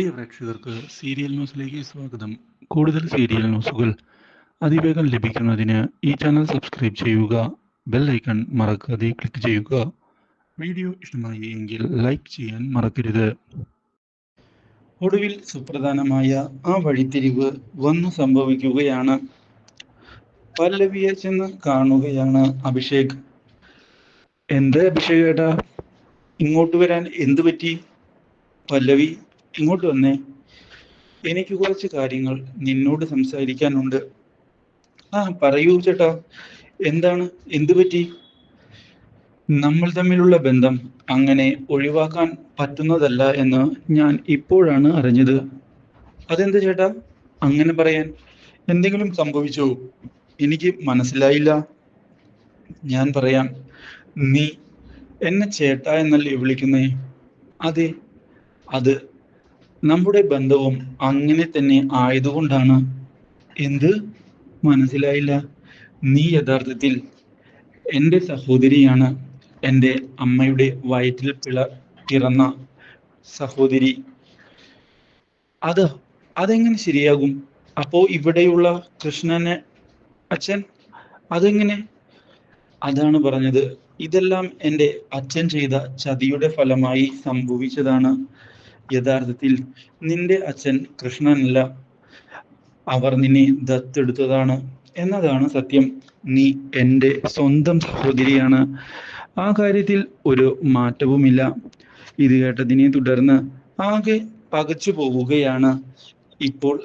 പ്രിയ പ്രേക്ഷകർക്ക് സീരിയൽ ന്യൂസിലേക്ക് സ്വാഗതം. കൂടുതൽ സീരിയൽ ന്യൂസുകൾ അതിവേഗം ലഭിക്കുന്നതിന് ഈ ചാനൽ സബ്സ്ക്രൈബ് ചെയ്യുക ബെൽ ഐക്കൺ മറക്കാതെ ക്ലിക്ക് ചെയ്യുക. വീഡിയോ ഇഷ്ടമായി എങ്കിൽ ലൈക്ക് ചെയ്യാൻ മറക്കരുത്. ഒടുവിൽ സുപ്രധാനമായ ആ വഴിത്തിരിവ് വന്നു സംഭവിക്കുകയാണ്. പല്ലവിയെ ചെന്ന് കാണുകയാണ് അഭിഷേക്. എന്താ അഭിഷേക് ഏട്ടാ? ഇങ്ങോട്ട് വരാൻ എന്ത് പറ്റി? പല്ലവി? ഇങ്ങോട്ട് വന്നേ. എനിക്ക് കുറച്ച് കാര്യങ്ങൾ നിന്നോട് സംസാരിക്കാനുണ്ട്. ആ പറയൂ ചേട്ടാ. എന്താണ്? എന്തു പറ്റി? നമ്മൾ തമ്മിലുള്ള ബന്ധം അങ്ങനെ ഒഴിവാക്കാൻ പറ്റുന്നതല്ല എന്ന് ഞാൻ ഇപ്പോഴാണ് അറിഞ്ഞത്. അതെന്ത് ചേട്ടാ? അങ്ങനെ പറയാൻ എന്തെങ്കിലും സംഭവിച്ചോ? എനിക്ക് മനസ്സിലായില്ല. ഞാൻ പറയാം നീ എന്നെ ചേട്ടാ എന്നല്ലേ വിളിക്കുന്നേ? അതെ അത് നമ്മുടെ ബന്ധവും അങ്ങനെ തന്നെ ആയതുകൊണ്ടാണ്. എന്ത്? മനസ്സിലായില്ല. നീ യഥാർത്ഥത്തിൽ എന്റെ സഹോദരിയാണ്. എന്റെ അമ്മയുടെ വയറ്റിൽ പിള പിറന്ന സഹോദരി. അത് അതെങ്ങനെ ശരിയാകും? അപ്പോ ഇവിടെയുള്ള കൃഷ്ണനെ അച്ഛൻ അതെങ്ങനെ? അതാണ് പറഞ്ഞത്. ഇതെല്ലാം എന്റെ അച്ഛൻ ചെയ്ത ചതിയുടെ ഫലമായി സംഭവിച്ചതാണ്. യഥാർത്ഥത്തിൽ നിന്റെ അച്ഛൻ കൃഷ്ണനല്ല. അവർ നിന്നെ ദത്തെടുത്തതാണ്. എന്നതാണ് സത്യം. നീ എന്റെ സ്വന്തം സഹോദരിയാണ്. ആ കാര്യത്തിൽ ഒരു മാറ്റവുമില്ല. ഇത് കേട്ടതിനെ തുടർന്ന് ആകെ പകച്ചു പോവുകയാണ്. ഇപ്പോൾ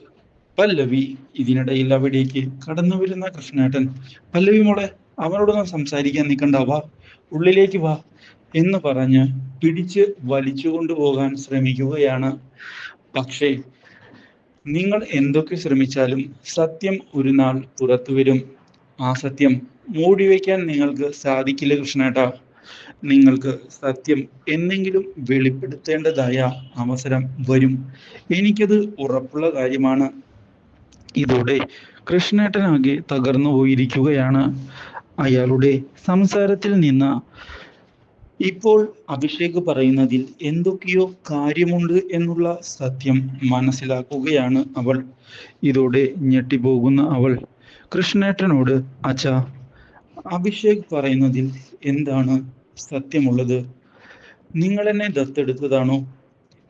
പല്ലവി ഇതിനിടയിൽ അവിടേക്ക് കടന്നു വരുന്ന കൃഷ്ണേട്ടൻ. പല്ലവി മോളെ അവരോടൊന്നും സംസാരിക്കാൻ നിൽക്കണ്ട വാ ഉള്ളിലേക്ക് വാ. എന്ന് പറഞ്ഞ് പിടിച്ച് വലിച്ചു കൊണ്ടുപോകാൻ ശ്രമിക്കുകയാണ്. പക്ഷേ നിങ്ങൾ എന്തൊക്കെ ശ്രമിച്ചാലും സത്യം ഒരു നാൾ പുറത്തു വരും. ആ സത്യം മൂടിവെക്കാൻ നിങ്ങൾക്ക് സാധിക്കില്ല കൃഷ്ണേട്ടാ. നിങ്ങൾക്ക് സത്യം എന്തെങ്കിലും വെളിപ്പെടുത്തേണ്ടതായ അവസരം വരും. എനിക്കത് ഉറപ്പുള്ള കാര്യമാണ്. ഇതോടെ കൃഷ്ണേട്ടനാകെ തകർന്നു പോയിരിക്കുകയാണ്. അയാളുടെ സംസാരത്തിൽ നിന്ന് ഇപ്പോൾ അഭിഷേക് പറയുന്നതിൽ എന്തൊക്കെയോ കാര്യമുണ്ട് എന്നുള്ള സത്യം മനസ്സിലാക്കുകയാണ് അവൾ. ഇതോടെ ഞെട്ടിപ്പോകുന്ന അവൾ. കൃഷ്ണേട്ടനോട് അച്ഛ അഭിഷേക് പറയുന്നതിൽ എന്താണ് സത്യമുള്ളത്? നിങ്ങൾ എന്നെ ദത്തെടുത്തതാണോ?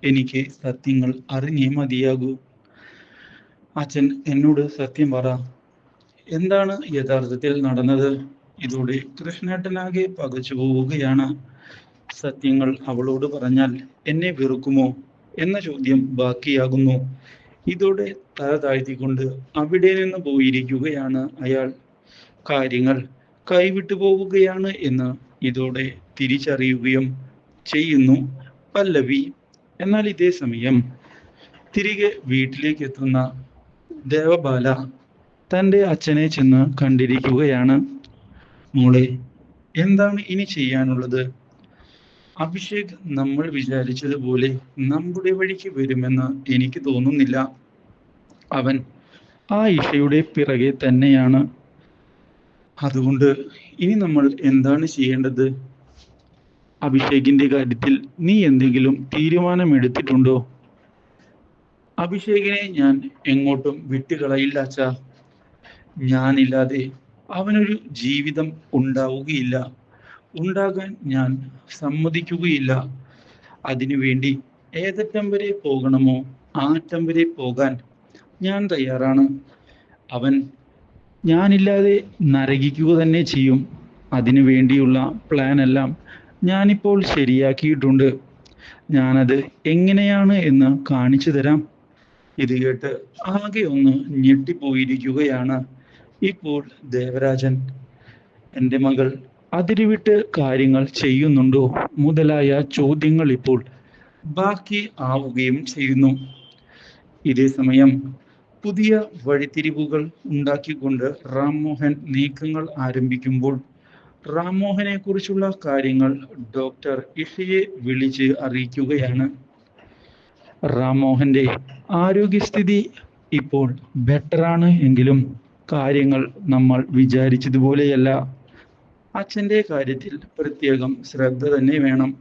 എനിക്ക് സത്യങ്ങൾ അറിഞ്ഞേ മതിയാകൂ. അച്ഛൻ എന്നോട് സത്യം പറ. എന്താണ് യഥാർത്ഥത്തിൽ നടന്നത്? ഇതോടെ കൃഷ്ണേട്ടനാകെ പകച്ചു പോവുകയാണ് സത്യങ്ങൾ അവളോട് പറഞ്ഞാൽ എന്നെ വെറുക്കുമോ എന്ന ചോദ്യം ബാക്കിയാകുന്നു. ഇതോടെ തല താഴ്ത്തിക്കൊണ്ട് അവിടെ നിന്ന് പോയിരിക്കുകയാണ് അയാൾ. കാര്യങ്ങൾ കൈവിട്ടു പോവുകയാണ് എന്ന് ഇതോടെ തിരിച്ചറിയുകയും ചെയ്യുന്നു പല്ലവി. എന്നാൽ ഇതേ സമയം തിരികെ വീട്ടിലേക്ക് എത്തുന്ന ദേവബാല തന്റെ അച്ഛനെ ചെന്ന് കണ്ടിരിക്കുകയാണ്. മോളെ എന്താണ് ഇനി ചെയ്യാനുള്ളത്? അഭിഷേക് നമ്മൾ വിചാരിച്ചതുപോലെ നമ്മുടെ വഴിക്ക് വരുമെന്ന് എനിക്ക് തോന്നുന്നില്ല. അവൻ ആ ഇഷയുടെ പിറകെ തന്നെയാണ്. അതുകൊണ്ട് ഇനി നമ്മൾ എന്താണ് ചെയ്യേണ്ടത്? അഭിഷേകിന്റെ കാര്യത്തിൽ നീ എന്തെങ്കിലും തീരുമാനമെടുത്തിട്ടുണ്ടോ? അഭിഷേകിനെ ഞാൻ എങ്ങോട്ടും വിട്ടുകളയില്ല അച്ഛാ. ഞാനില്ലാതെ അവനൊരു ജീവിതം ഉണ്ടാവുകയില്ല. ഉണ്ടാകാൻ ഞാൻ സമ്മതിക്കുകയില്ല. അതിനുവേണ്ടി ഏതറ്റം വരെ പോകണമോ ആ അറ്റം വരെ പോകാൻ ഞാൻ തയ്യാറാണ്. അവൻ ഞാനില്ലാതെ നരകിക്കുക തന്നെ ചെയ്യും. അതിനു വേണ്ടിയുള്ള പ്ലാൻ എല്ലാം ഞാനിപ്പോൾ ശരിയാക്കിയിട്ടുണ്ട്. ഞാനത് എങ്ങനെയാണ് എന്ന് കാണിച്ചു തരാം. ഇത് കേട്ട് ആകെ ഒന്ന് ഞെട്ടിപ്പോയിരിക്കുകയാണ് ഇപ്പോൾ ദേവരാജൻ. എന്റെ മകൾ അതിരുവിട്ട് കാര്യങ്ങൾ ചെയ്യുന്നുണ്ടോ? മുതലായ ചോദ്യങ്ങൾ ഇപ്പോൾ ബാക്കി ആവുകയും ചെയ്യുന്നു. ഇതേ സമയം പുതിയ വഴിത്തിരിവുകൾ ഉണ്ടാക്കിക്കൊണ്ട് റാം മോഹൻ നീക്കങ്ങൾ ആരംഭിക്കുമ്പോൾ റാം മോഹനെ കുറിച്ചുള്ള കാര്യങ്ങൾ ഡോക്ടർ ഇഷയെ വിളിച്ച് അറിയിക്കുകയാണ്. റാം മോഹന്റെ ആരോഗ്യസ്ഥിതി ഇപ്പോൾ ബെറ്ററാണ് എങ്കിലും കാര്യങ്ങൾ നമ്മൾ വിചാരിച്ചതുപോലെയല്ല. അച്ഛന്റെ കാര്യത്തിൽ പ്രത്യേകം ശ്രദ്ധ തന്നെ വേണം.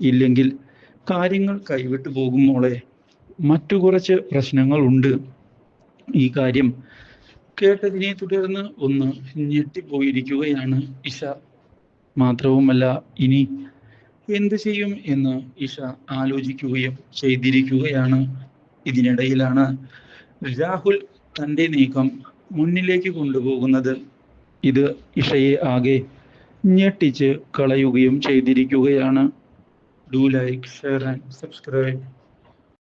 ഇല്ലെങ്കിൽ കാര്യങ്ങൾ കൈവിട്ടു പോകും മോളെ. മറ്റു കുറച്ച് പ്രശ്നങ്ങളുണ്ട് ഈ കാര്യം കേട്ടതിനെ തുടർന്ന് ഒന്ന് ഞെട്ടിപ്പോയിരിക്കുകയാണ് ഇഷ. മാത്രവുമല്ല ഇനി എന്ത് ചെയ്യും എന്ന് ഇഷ ആലോചിക്കുകയും ചെയ്തിരിക്കുകയാണ്. ഇതിനിടയിലാണ് രാഹുൽ തന്റെ നീക്കം മുന്നിലേക്ക് കൊണ്ടുപോകുന്നത്. ഇത് ഇഷയെ ആകെ ഞെട്ടിച്ച് കളയുകയും ചെയ്തിരിക്കുകയാണ്. Do like share and subscribe